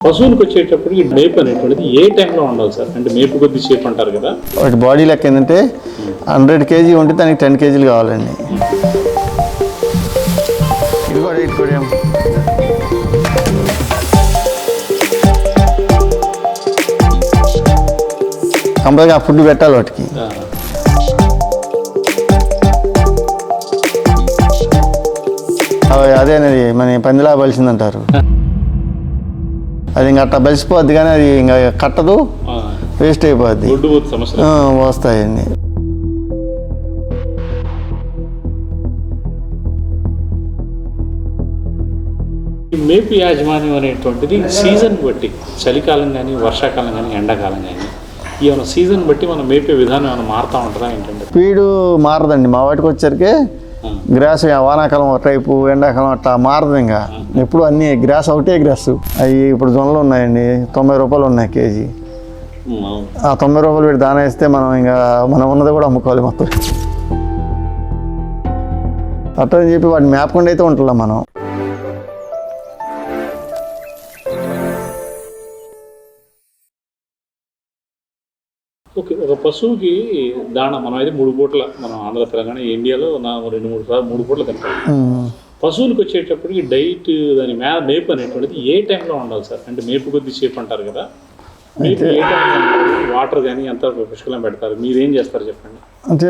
పశువులకు వచ్చేటప్పటికి మేపు అనేటువంటిది ఏ టైంలో ఉండాలి సార్? అంటే మేపు కొద్ది సేపు అంటారు కదా. వాటి బాడీ లెక్క ఏంటంటే హండ్రెడ్ కేజీ ఉంటే దానికి టెన్ కేజీలు కావాలండి. ఇది కూడా ఇది కూడా ఏం- కంపల్గా ఆ ఫుడ్ పెట్టాలి వాటికి. ఆ, అవి అదేనది మన పందిలా బలిసిందంటారు. అది ఇంకా అట్లా బలిసిపోద్ది కానీ అది ఇంకా కట్టదు. వేస్ట్ అయిపోద్ది. వస్తాయండి. మేపు యాజమాన్యం అనేటువంటిది సీజన్ బట్టి చలికాలం కానీ వర్షాకాలం కానీ ఎండాకాలం కానీ ఏమైనా సీజన్ బట్టి మనం మేపే విధానం ఏమైనా మారుతూ ఉంటుందా ఏంటంటే? స్పీడు మారదండి. మా వాటికి వచ్చరికి గ్రాస్ వానాకాలం ఒక టైపు ఎండాకాలం అట్లా మారదు ఇంకా. ఎప్పుడు అన్ని గ్రాస్ ఒకటే గ్రాస్. అవి ఇప్పుడు జొన్నలు ఉన్నాయండి తొంభై రూపాయలు ఉన్నాయి కేజీ. అవును. ఆ తొంభై రూపాయలు పెట్టి దాన వేస్తే మనం ఇంకా మనం ఉన్నది కూడా అమ్ముకోవాలి మొత్తం. అట్లా అని చెప్పి వాటిని మేపకుండా అయితే ఉంటున్నాం మనం? ఒక పశువుకి దాణ మనం అయితే మూడు పూట్ల మనం ఆంధ్ర తెలంగాణ ఇండియాలో నా రెండు మూడు సార్లు మూడు పూట్ల తింటాం. పశువులకు వచ్చేటప్పటికి డైట్ దాని మే మేపు అనేటువంటిది ఏ టైంలో ఉండాలి సార్? అంటే మేపు కొద్ది సేపు అంటారు కదా మేపు ఏ టైంలో ఉండాలి? వాటర్ కానీ ఎంత పుష్కలం పెడతారు? మీరు ఏం చేస్తారు చెప్పండి? అంటే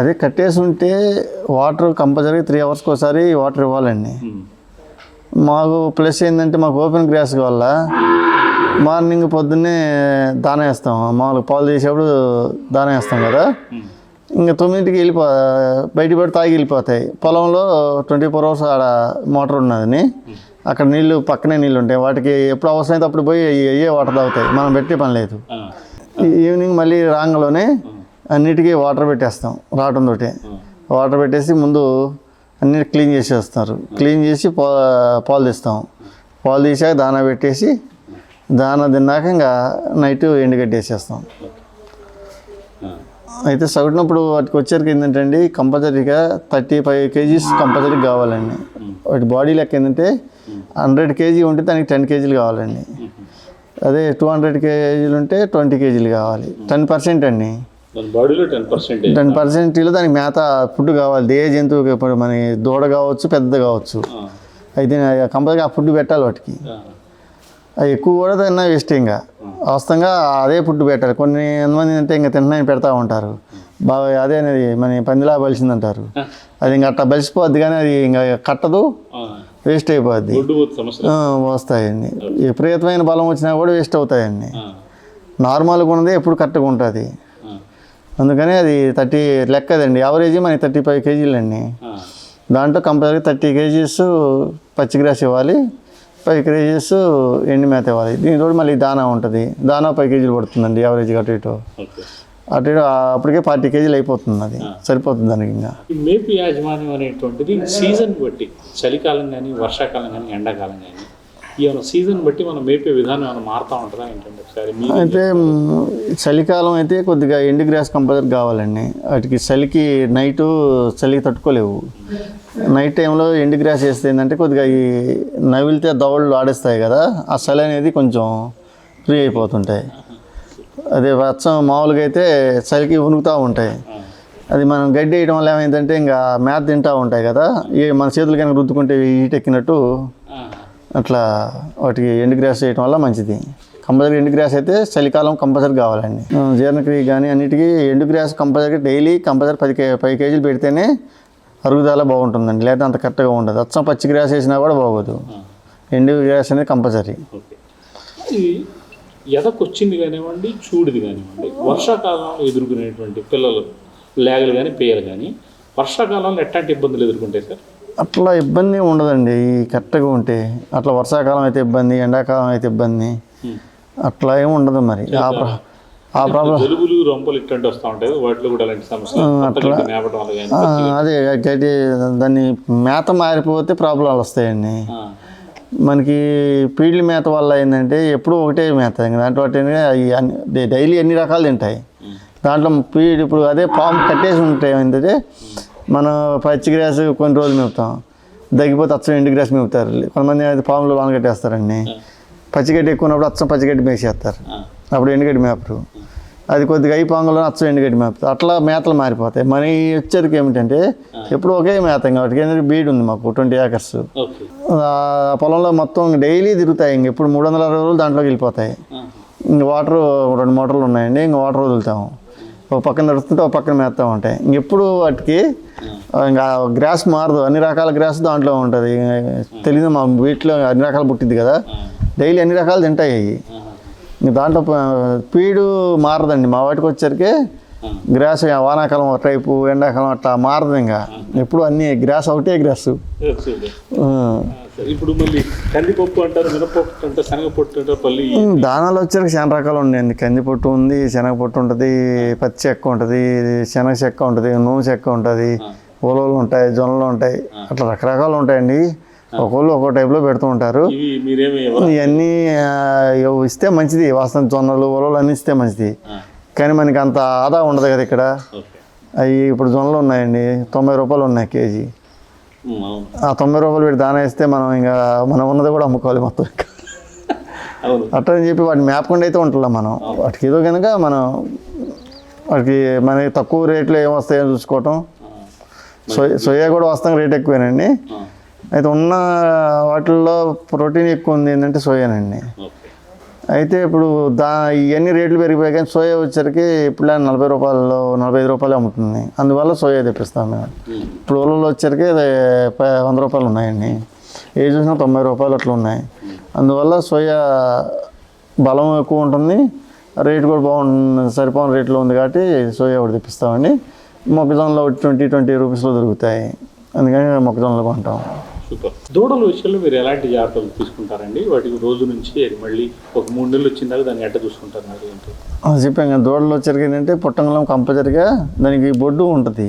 అదే కట్టేసి ఉంటే వాటర్ కంపల్సరీ త్రీ అవర్స్కి ఒకసారి వాటర్ ఇవ్వాలండి. మాకు ప్లస్ ఏంటంటే మాకు ఓపెన్ గ్రాస్ వల్ల మార్నింగ్ పొద్దున్నే దాన వేస్తాం. మామూలుగా పాలు తీసేప్పుడు దాన వేస్తాం కదా. ఇంకా తొమ్మిదింటికి వెళ్ళిపో బయట పడి తాగి వెళ్ళిపోతాయి. పొలంలో ట్వంటీ ఫోర్ అవర్స్ ఆడ మోటార్ ఉన్నదని. అక్కడ నీళ్ళు పక్కనే నీళ్ళు ఉంటాయి. వాటికి ఎప్పుడు అవసరమైతే అప్పుడు పోయి అయ్యే వాటర్ తాగుతాయి. మనం పెట్టే పని లేదు. ఈవినింగ్ మళ్ళీ రాంగలోనే అన్నిటికీ వాటర్ పెట్టేస్తాం రావడంతో వాటర్ పెట్టేసి ముందు అన్ని క్లీన్ చేసి వస్తారు క్లీన్ చేసి పా పాలు తీస్తాం. పాలు తీసాక దానా పెట్టేసి దానా తిన్నాక ఇంకా నైట్ ఎండుగడ్డేసేస్తాం అయితే సగటునప్పుడు వాటికి వచ్చేసరికి ఏంటంటే అండి కంపల్సరీగా థర్టీ ఫైవ్ కేజీస్ కంపల్సరీ కావాలండి. వాటి బాడీ లెక్క ఏంటంటే హండ్రెడ్ కేజీ ఉంటే దానికి టెన్ కేజీలు కావాలండి. అదే టూ హండ్రెడ్ కేజీలు ఉంటే ట్వంటీ కేజీలు కావాలి. టెన్ పర్సెంట్ అండి. టెన్ పర్సెంట్లో దానికి మేత ఫుడ్ కావాలి. ఏ జంతువుకి మన దూడ కావచ్చు పెద్ద కావచ్చు. అయితే కంపల్సరీ ఆ ఫుడ్ పెట్టాలి వాటికి. ఎక్కువ కూడా తిన్నా వేస్ట్ ఇంకా. వాస్తవంగా అదే ఫుడ్ పెట్టాలి. కొన్ని ఎంతమంది అంటే ఇంకా తింటున్నాయని పెడతా ఉంటారు. బాగా అదే అనేది మన పందిలా బలిసిందంటారు అది ఇంకా అట్లా బలిసిపోద్ది కానీ అది ఇంకా కట్టదు వేస్ట్ అయిపోద్ది. వస్తాయండి. విపరీతమైన బలం వచ్చినా కూడా వేస్ట్ అవుతాయండి. నార్మల్గా ఉన్నది ఎప్పుడు కరెక్ట్గా ఉంటుంది. అందుకని అది థర్టీ లెక్కదండి. యావరేజ్ మనకి థర్టీ ఫైవ్ కేజీలండి. దాంట్లో కంపల్సరీ థర్టీ కేజీస్ పచ్చిగ్రాస్ ఇవ్వాలి. ఫైవ్ కేజీస్ ఎండి మేత ఇవ్వాలి. దీనితో మళ్ళీ దానా ఉంటుంది. దానా ఫైవ్ కేజీలు పడుతుందండి యావరేజ్గా అటు ఇటు. అటు ఇటు అప్పటికే ఫార్టీ కేజీలు అయిపోతుంది అది. సరిపోతుంది దానికి ఇంకా. మేపు యాజమాన్యం అనేటువంటిది సీజన్ బట్టి చలికాలం కానీ వర్షాకాలం కానీ ఎండాకాలం కానీ ఏమైనా సీజన్ బట్టి మనం మేపే విధానం ఏమైనా మారుతూ ఉంటుందా ఏంటంటే ఒకసారి? అయితే చలికాలం అయితే కొద్దిగా ఎండు గ్రాస్ కంపల్సరీ కావాలండి. వాటికి చలికి నైటు చలికి తట్టుకోలేవు. నైట్ టైంలో ఎండు గ్రాస్ వేస్తే ఏంటంటే కొద్దిగా ఈ నవిలితే దవళ్ళు ఆడేస్తాయి కదా ఆ చలి అనేది కొంచెం ఫ్రీ అయిపోతుంటాయి. అదే వచ్చం మామూలుగా అయితే చలికి ఉనుకుతూ ఉంటాయి. అది మనం గడ్డి వేయడం వల్ల ఏమైందంటే ఇంకా మేత తింటూ ఉంటాయి కదా ఈ మన చేతులు కనుక రుద్దుకుంటే హీట్ ఎక్కినట్టు అట్లా వాటికి ఎండు గ్రాస్ చేయడం వల్ల మంచిది. కంపల్సరీ ఎండు గ్రాస్ అయితే చలికాలం కంపల్సరీ కావాలండి. జీర్ణక్రియ కానీ అన్నిటికీ ఎండు గ్రాస్ కంపల్సరీ డైలీ కంపల్సరీ పది కే పది కేజీలు పెడితేనే అరుగుదల బాగుంటుందండి. లేదా అంత కరెక్ట్గా ఉండదు. అచ్చం పచ్చి గ్రాస్ వేసినా కూడా బాగోదు. ఎండు గ్రాస్ అనేది కంపల్సరీ. ఎదకొచ్చింది కానివ్వండి చూడిది కానివ్వండి వర్షాకాలంలో ఎదుర్కొనేటువంటి పిల్లలు లేగలు కానీ పేయలు కానీ వర్షాకాలంలో ఎట్లాంటి ఇబ్బందులు ఎదుర్కొంటాయి సార్? అట్లా ఇబ్బంది ఉండదండి. ఈ కరెక్ట్గా ఉంటే అట్లా వర్షాకాలం అయితే ఇబ్బంది ఎండాకాలం అయితే ఇబ్బంది. అట్లా ఏమి ఉండదు మరి. ఆ ప్ర- ఆ ప్రాబ్లం జలుబులు రొంపలు ఇట్లాంటి వస్తూ ఉంటాయి. వాటిలో కూడా అలాంటి సమస్యలు కొత్త గడ్డి మేపడం వల్ల కానీ ఆ, అదే గడ్డి దాన్ని మేత మారిపోతే ప్రాబ్లాలు వస్తాయండి. మనకి పీడ్ల మేత వల్ల ఏంటంటే ఎప్పుడూ ఒకటే మేత. దాంట్లో అన్ని డైలీ ఎన్ని రకాలు తింటాయి. దాంట్లో పీడ్ ఇప్పుడు అదే పాము కట్టేసి ఉంటాయి ఏంటంటే మనం పచ్చి గ్రాస్ కొన్ని రోజులు మేపుతాం. దగ్గిపోతే అచ్చం ఎండు గ్రాస్ మేపుతారు. కొంతమంది అయితే పాములు వాన కట్టేస్తారండి. పచ్చిగడ్డి ఎక్కువ ఉన్నప్పుడు అచ్చం పచ్చిగడ్డి మేసేస్తారు. అప్పుడు ఎండుగడ్డి మేపరు. అది కొద్దిగా అయి పొంగలో అచ్చం ఎండుగడ్డి మేపుతారు. అట్లా మేతలు మారిపోతాయి. మన వచ్చేసరికి ఏమిటంటే ఎప్పుడు ఒకే మేత ఇంకా వాటికి ఏంటంటే బీడ్ ఉంది మాకు ట్వంటీ ఏకర్స్. పొలంలో మొత్తం డైలీ తిరుగుతాయి. ఇంక ఇప్పుడు మూడు వందల అరవై రోజులు దాంట్లోకి వెళ్ళిపోతాయి. ఇంక వాటర్ రెండు మోటార్లు ఉన్నాయండి. ఇంక వాటర్ వదులుతాము. ఒక పక్కన నడుస్తుంటే ఒక పక్కన మేస్తూ ఉంటాయి. ఇంకెప్పుడు వాటికి ఇంకా గ్రాస్ మారదు. అన్ని రకాల గ్రాస్ దాంట్లో ఉంటుంది. తెలియదు మా వీటిలో అన్ని రకాలు పుట్టింది కదా. డైలీ అన్ని రకాలు తింటాయి. ఇంక దాంట్లో పీడు మారదండి. మా వాటికి వచ్చరికి ఆ. గ్రాస్ వానాకాలం ఒక టైపు ఎండాకాలం అట్లా మారదు ఇంకా. ఎప్పుడు అన్ని గ్రాస్ ఒకటే గ్రాస్. ఇప్పుడు మళ్ళీ కందిపప్పు అంటారు మినపప్పు అంటారు శనగపప్పు అంటారు పల్లి. దానాలు వచ్చరికి చాలా రకాలు ఉన్నాయండి. కంది పొట్టు ఉంది శనగ పొట్టు ఉంటుంది పచ్చి చెక్క ఉంటుంది శనగ చెక్క ఉంటుంది నూనె చెక్క ఉంటుంది ఉలవలు ఉంటాయి జొన్నలు ఉంటాయి. అట్లా రకరకాలు ఉంటాయండి. ఒక్కొళ్ళు ఒక్కో టైప్లో పెడుతూ ఉంటారు. ఇవన్నీ ఇస్తే మంచిది. వాసన జొన్నలు ఉలవలు అన్నీ ఇస్తే మంచిది. కానీ మనకి అంత ఆదా ఉండదు కదా ఇక్కడ. అవి ఇప్పుడు జొన్నలు ఉన్నాయండి. తొంభై రూపాయలు ఉన్నాయి కేజీ. ఆ తొంభై రూపాయలు పెట్టి దానా ఇస్తే మనం ఇంకా మనం ఉన్నది కూడా అమ్ముకోవాలి మొత్తం అట్లా అని చెప్పి వాటిని మేపకుండా అయితే ఉంటున్నాం మనం. వాటికి ఏదో కనుక మనం వాటికి మనకి తక్కువ రేట్లో ఏం వస్తాయో చూసుకోవటం. సోయా సోయా కూడా వస్తాం రేట్ ఎక్కువేనండి. అయితే ఉన్న వాటిల్లో ప్రోటీన్ ఎక్కువ ఉంది ఏంటంటే సోయానండి. అయితే ఇప్పుడు దా ఇవన్నీ రేట్లు పెరిగిపోయాయి కానీ సోయా వచ్చరికి ఇప్పుడు నలభై రూపాయలు నలభై ఐదు రూపాయలు అమ్ముతుంది. అందువల్ల సోయా తెప్పిస్తాం మేము. ఇప్పుడు ఊళ్ళో వచ్చరికి ప- వంద రూపాయలు ఉన్నాయండి. ఏ చూసినా తొంభై రూపాయలు అట్లా ఉన్నాయి. అందువల్ల సోయా బలం ఎక్కువ ఉంటుంది. రేట్ కూడా బాగుంటుంది సరిపోని రేట్లో ఉంది కాబట్టి సోయా ఒకటి తెప్పిస్తామండి. మొక్కజొన్నలో ట్వంటీ ట్వంటీ రూపీస్లో దొరుకుతాయి. అందుకని మొక్కజొన్నలు కొంటాం. సూపర్. దూడల విషయంలో మీరు ఎలాంటి జాగ్రత్తలు తీసుకుంటారండి? వాటికి రోజు నుంచి అది మళ్ళీ ఒక మూడు నెలలు వచ్చిన దాకా దాన్ని ఎట్ట చూసుకుంటారు మరి ఏంటి? అది చెప్పాం కదా దూడలు వచ్చరికి ఏంటంటే పుట్టంగలం కంపల్సరిగా దానికి బొడ్డు ఉంటుంది.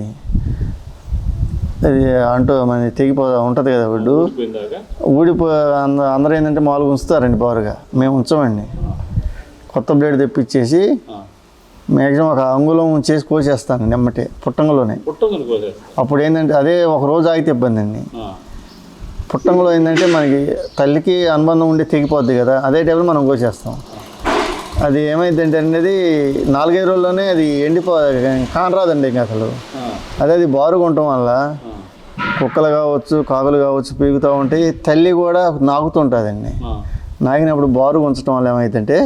అది అంటూ మన తెగిపో ఉంటుంది కదా బొడ్డు. ఊడిపో అంద అందరూ ఏంటంటే మామూలుగా ఉంచుతారండి బారుగా. మేము ఉంచమండి. కొత్త బ్లేడ్ తెప్పించేసి మ్యాక్సిమం ఒక అంగుళం చేసి కోసేస్తాను నెమ్మటి పుట్టంగులోనే. అప్పుడు ఏంటంటే అదే ఒక రోజు ఆగితే ఇబ్బంది అండి. ఆ, పుట్టంగులో ఏంటంటే మనకి తల్లికి అనుబంధం ఉండి తెగిపోద్ది కదా అదే టైంలో మనం కోసేస్తాం. అది ఏమైందంటే అనేది నాలుగైదు రోజుల్లోనే అది ఎండిపో కానరాదండి ఇంకా అసలు. అదే అది బారుగా ఉండటం వల్ల కుక్కలు కావచ్చు కాకులు కావచ్చు పీగుతూ ఉంటాయి తల్లి కూడా నాకుతుంటుందండి ఆ, నాగినప్పుడు బారుగా ఉంచడం వల్ల ఏమైందంటే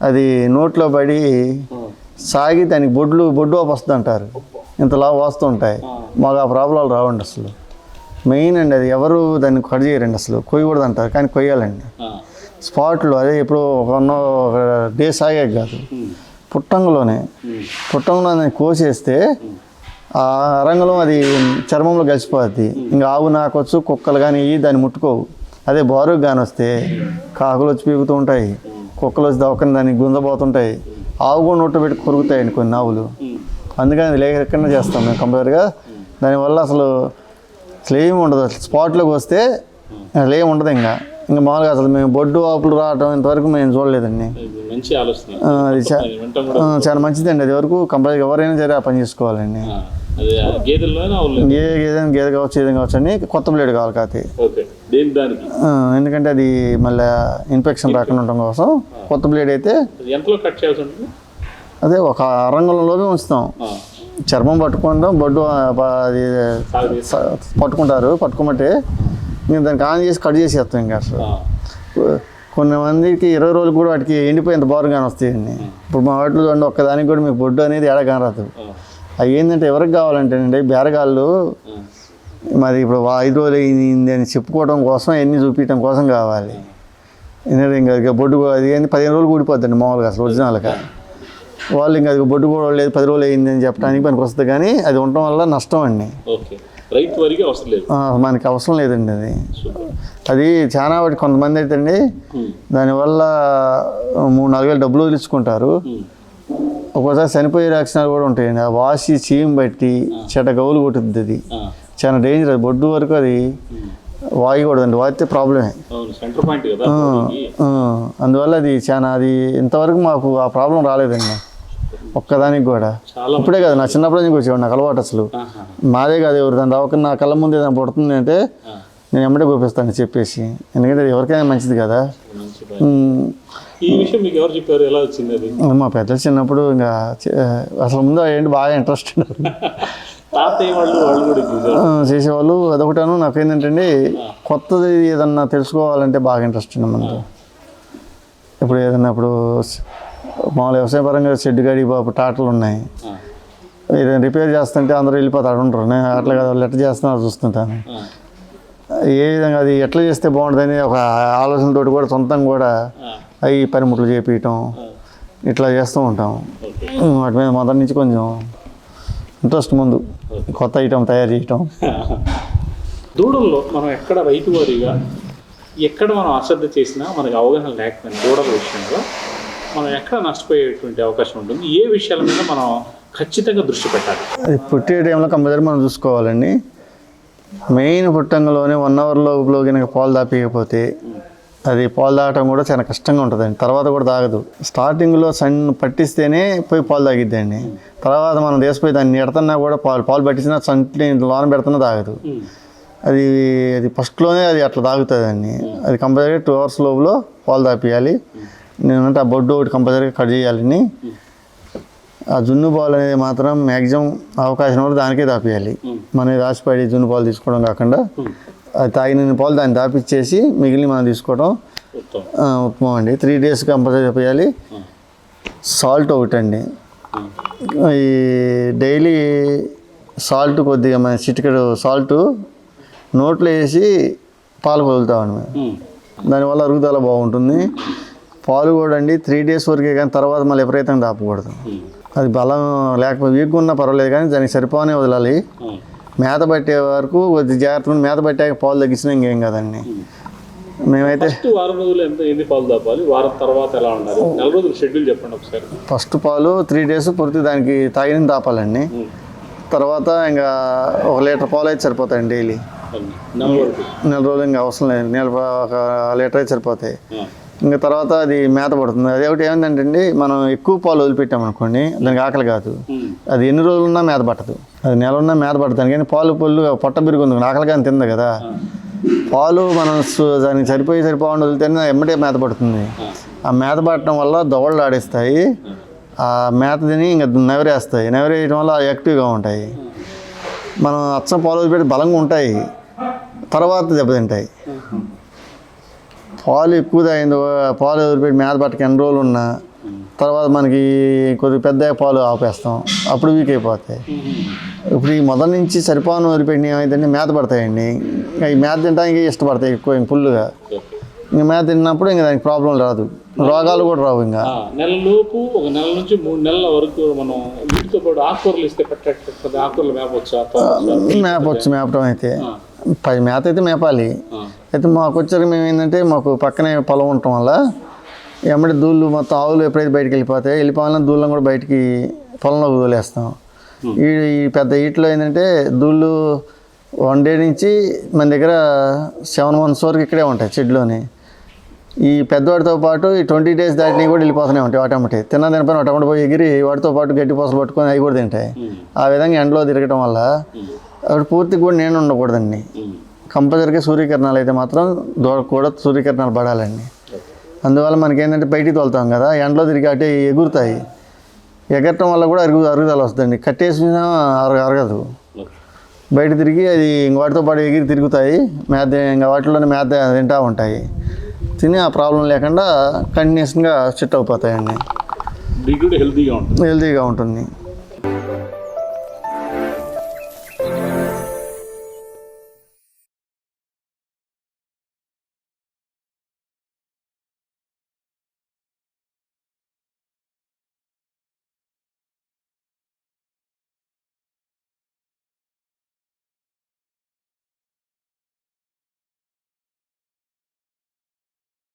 అది నోట్లో పడి సాగి దానికి బొడ్లు బొడ్డు వస్తుంది అంటారు ఇంతలా వస్తుంటాయి. మాకు ఆ ప్రాబ్లాలు రావండి అసలు. మెయిన్ అండి అది ఎవరు దాన్ని కట్ చేయరండి అసలు. కొయ్యకూడదు అంటారు కానీ కొయ్యాలండి. స్పాట్లో అదే ఇప్పుడు ఒక డే సాగే కాదు. పుట్టంగులోనే. ఉమ్, పుట్టంలో దాన్ని కోసేస్తే ఆ రంగులో అది చర్మంలో కలిసిపోద్ది. ఇంకా ఆవు నాకొచ్చు కుక్కలు కానీ దాన్ని ముట్టుకోవు. అదే బారుగా కానీ వస్తే కాకులు వచ్చి పీకుతూ ఉంటాయి. కుక్కలు వచ్చి దవకని దాన్ని గుంజబోతుంటాయి. ఆవు కూడా నోట్లో పెట్టి కొరుకుతాయండి కొన్ని ఆవులు. అందుకని అది లేకుండా చేస్తాం మేము కంపల్సరిగా. దానివల్ల అసలు అసలు ఏమి ఉండదు. అసలు స్పాట్లోకి వస్తే అసలు ఏమి ఉండదు ఇంకా. ఇంకా మామూలుగా అసలు మేము బొడ్డు ఆపులు రావడం ఇంతవరకు మేము చూడలేదండి. మంచి ఆలోచన. అది చాలా మంచిదండి. అది వరకు కంపల్సరీ ఎవరైనా సరే ఆ పని చేసుకోవాలండి. ఏ గేదె గేదె కావచ్చు ఏదైనా కావచ్చు అని కొత్త బ్లేడ్ కావాలి ఆ, ఎందుకంటే అది మళ్ళీ ఇన్ఫెక్షన్ రాకుండా ఉండడం కోసం కొత్త బ్లేడ్ అయితే అది ఒక రంగులలోనే ఉంచుతాం. చర్మం పట్టుకుంటాం బొడ్డు అది పట్టుకుంటారు. పట్టుకోమంటే ఇంకా దానికి ఆన్ చేసి కట్ చేసేస్తాం ఇంకా అసలు. ఆ, కొన్ని మందికి ఇరవై రోజులు కూడా వాటికి ఎండిపోయేంత బారుగానే వస్తాయండి ఇప్పుడు మా వాటిలో చూడండి ఒక్కదానికి కూడా మీకు బొడ్డు అనేది ఎడ కానరాదు. ఆ, అవి ఏంటంటే ఎవరికి కావాలంటేనండి బేరగాళ్ళు మరి ఇప్పుడు ఐదు రోజులు అయింది అని చెప్పుకోవడం కోసం ఎన్ని చూపించడం కోసం కావాలి. ఎందుకంటే ఇంకా బొడ్డు అది పదిహేను రోజులు కూడిపోద్దండి మామూలుగా అసలు ఒరిజినల్గా. వాళ్ళు ఇంకా అది బొడ్డు కూడా లేదు పది రోజులు అయింది అని చెప్పడానికి పనికి వస్తుంది. కానీ అది ఉండటం వల్ల నష్టం అండి. ఓకే. రైతు వరకు అవసరం లేదు. ఆ, మనకి అవసరం లేదండి అది. అది చాలా వాటి కొంతమంది అయితే అండి దానివల్ల మూడు నాలుగు వేలు డబ్బులు వదిలించుకుంటారు. ఒక్కోసారి చనిపోయే లక్షణాలు కూడా ఉంటాయండి. ఆ వాసి చీమ్ బట్టి చెట గౌలు కొట్టుద్ది అది. చాలా డేంజర్ అది. బొడ్డు వరకు అది. వాయకూడదండి. వాయితే ప్రాబ్లమే. అందువల్ల అది చాలా అది ఇంతవరకు మాకు ఆ ప్రాబ్లం రాలేదండి. ఒక్కదానికి కూడా. ఇప్పుడే కదా నా చిన్నప్పటి నుంచి వచ్చేవాడు నాకు అలవాటు అసలు. మాదే కాదు ఎవరు దాని రావకుండా నా కళ్ళ ముందు ఏదైనా పుడుతుంది అంటే నేను ఎమ్మటే కోపిస్తాను చెప్పేసి. ఎందుకంటే ఎవరికైనా మంచిది కదా. మంచి పని. ఉమ్, ఈ విషయం మీకు ఎవరు చెప్పారు? ఎలా వచ్చింది అది? మా పెద్దలు చిన్నప్పుడు ఇంకా అసలు ముందు ఏంటి బాగా ఇంట్రెస్ట్ చేసేవాళ్ళు. అదొకటాను నాకు ఏంటంటే కొత్తది ఏదన్నా తెలుసుకోవాలంటే బాగా ఇంట్రెస్ట్ ఉంది మనకు ఇప్పుడు ఏదన్నా ఇప్పుడు మామూలు వ్యవసాయ పరంగా షెడ్ గడి బాబు టాటలు ఉన్నాయి. ఏదైనా రిపేర్ చేస్తుంటే అందరూ వెళ్ళిపోతాడు ఉంటారు నేను అట్లా కాదు ఎట్లా చేస్తున్నారు చూస్తుంటాను ఏ విధంగా అది ఎట్లా చేస్తే బాగుంటుందని ఒక ఆలోచనతోటి కూడా సొంతంగా కూడా అవి పనిముట్లు చేపించటం. ఇట్లా చేస్తూ ఉంటాం. వాటి మీద మొదటి నుంచి కొంచెం ఇంట్రెస్ట్ ముందు కొత్త ఐటమ్ తయారు చేయటం. దూడల్లో మనం ఎక్కడ రైతు వారీగా ఎక్కడ మనం అశ్రద్ధ చేసినా మనకి అవగాహన లేకపోయినా దూడల విషయంలో మనం ఎక్కడ నష్టపోయేటువంటి అవకాశం ఉంటుంది? ఏ విషయాల మీద మనం ఖచ్చితంగా దృష్టి పెట్టాలి? అది పుట్టే టైంలో కంపల్సరీ మనం చూసుకోవాలండి. మెయిన్ పుట్టంగలోనే వన్ అవర్ లోపల కనుక పాలు దాపియకపోతే అది పాలు తాగటం కూడా చాలా కష్టంగా ఉంటుందండి. తర్వాత కూడా తాగదు. స్టార్టింగ్లో సన్ పట్టిస్తేనే పోయి పాలు తాగిద్దండి. తర్వాత మనం దేశపోయి దాన్ని ఎడతన్నా కూడా పాలు పాలు పట్టించినా సంటి లోన పెడుతున్నా తాగదు. అది అది ఫస్ట్లోనే అది అట్లా తాగుతుందండి. అది కంపల్సరీ టూ అవర్స్ లోపల పాలు తాపియాలి. నేనంటే ఆ బొడ్డు ఒకటి కంపల్సరీగా కట్ చేయాలని ఆ జున్ను పాలు అనేది మాత్రం మ్యాక్సిమం అవకాశం కూడా దానికే దాపియాలి. మనం రాసిపడి జున్ను పాలు తీసుకోవడం కాకుండా అది తాగిన పాలు దాన్ని దాపిచ్చేసి మిగిలిన మనం తీసుకోవడం ఉత్తమం. అండి త్రీ డేస్ కంపల్సరీ దాపియాలి. సాల్ట్ ఒకటండి. ఆ, ఈ డైలీ సాల్ట్ కొద్దిగా మన చిటికెడు సాల్ట్ నోట్లో వేసి పాలు వదులుతామండి మేము. దానివల్ల అరుగుదల బాగుంటుంది. పాలు కూడా అండి త్రీ డేస్ వరకే కానీ తర్వాత మళ్ళీ విపరీతంగా దాపకూడదు. ఉమ్, అది బలం లేకపోతే వీక్గా ఉన్నా పర్వాలేదు కానీ దానికి సరిపోనే వదలాలి. ఆ, మేత పట్టే వరకు కొద్ది జాగ్రత్తగా మేత పట్టాక పాలు తగ్గించినా ఇంకేం కదండి. ఉమ్. మేమైతే ఫస్ట్ వారం రోజులు ఎంత ఎన్ని పాలు దాపాలి? వారం తర్వాత ఎలా ఉండాలి? నెల రోజులు షెడ్యూల్ చెప్పండి ఒకసారి. ఫస్ట్ పాలు త్రీ డేస్ పూర్తి దానికి తాగిన దాపాలండి. తర్వాత ఇంకా ఒక లీటర్ పాలు అయితే సరిపోతాయండి డైలీ. నెల రోజులు. ఇంకా అవసరం లేదు. నెల ఒక లీటర్ అయితే సరిపోతాయి. ఇంకా తర్వాత అది మేత పడుతుంది. అది ఒకటి ఏంటంటే అండి మనం ఎక్కువ పాలు వదిలిపెట్టాం అనుకోండి దానికి ఆకలి కాదు. అది ఎన్ని రోజులు ఉన్నా మేత పట్టదు. అది నెల ఉన్నా మేత పడుతుంది కానీ పాలు పొల్లు పొట్ట బిరుగుంది ఆకలి కానీ తింది కదా. పాలు మనం దానికి సరిపోయి సరిపోకుండా వదిలితేనే ఎమ్మటే మేత పడుతుంది. ఆ, మేత పట్టడం వల్ల దవళ్ళు ఆడేస్తాయి. ఆ. మేత తిని ఇంకా నెవరేస్తాయి. నెవరేయడం వల్ల యాక్టివ్గా ఉంటాయి. మనం అచ్చం పాలు వదిలిపెట్టి బలంగా ఉంటాయి. తర్వాత దెబ్బతింటాయి. పాలు ఎక్కువ తాగింది పాలు వదిలిపెట్టి మేత పట్టక ఎన్ని రోజులు ఉన్నా తర్వాత మనకి కొద్దిగా పెద్ద పాలు ఆపేస్తాం. అప్పుడు వీక్ అయిపోతాయి. ఇప్పుడు ఈ మొదటి నుంచి సరిపాను వదిలిపెట్టిన ఏమైందంటే మేత పడతాయండి. ఇంకా ఈ మేత తినడానికి ఇష్టపడతాయి ఎక్కువ ఇంక ఫుల్గా. ఇంకా మేత తిన్నప్పుడు ఇంకా దానికి ప్రాబ్లం రాదు. రోగాలు కూడా రావు ఇంకా. నెల లోపు ఒక నెల నుంచి మూడు నెలల వరకు మనం వీటితో పాటు ఆకుకూరలు ఇస్తే పెట్టేటప్పుడు ఆకుకూరలు మేపొచ్చా? మేపవచ్చు మేపటం అయితే. ఆ, పై మేత అయితే మేపాలి. అయితే మాకు వచ్చరికి మేము ఏంటంటే మాకు పక్కనే పొలం ఉండటం వల్ల ఎమ్మడి దూళ్ళు మొత్తం ఆవులు ఎప్పుడైతే బయటికి వెళ్ళిపోతాయి వెళ్ళిపోవాలన్నా దూళ్ళని కూడా బయటికి పొలంలో వదిలేస్తాం. ఈ పెద్ద ఈట్లో ఏంటంటే దూళ్ళు వన్ డే నుంచి మన దగ్గర సెవెన్ మంత్స్ వరకు ఇక్కడే ఉంటాయి చెడ్లోని ఈ పెద్దవాడితో పాటు ఈ ట్వంటీ డేస్ దాటినవి కూడా వెళ్ళిపోతూనే ఉంటాయి ఆటోమేటిక్. తిన్న తినపైన ఆటోమేటిక్ పోయి ఎగిరి వాటితో పాటు గడ్డి పూసలు పట్టుకొని అవి కూడా తింటాయి. ఆ విధంగా ఎండలో తిరగటం వల్ల అవి పూర్తిగా కూడా నేను ఉండకూడదండి. కంపల్సరీగా సూర్యకిరణాలు అయితే మాత్రం దూడ కూడా సూర్యకిరణాలు పడాలండి. అందువల్ల మనకి ఏంటంటే బయటికి తోలుతాం కదా ఎండలో తిరిగి అటే ఎగురుతాయి. ఎగరటం వల్ల కూడా అరుగు అరుగుదల వస్తుందండి. కట్టేసినా అరగ అరగదు. బయట తిరిగి అది ఇంక వాటితో పాటు ఎగిరి తిరుగుతాయి. మేత ఇంకా వాటిలోనే మేత తింటూ ఉంటాయి. తిని ఆ ప్రాబ్లం లేకుండా కంటిన్యూస్గా సెట్ అయిపోతాయండి హెల్తీగా ఉంటుంది.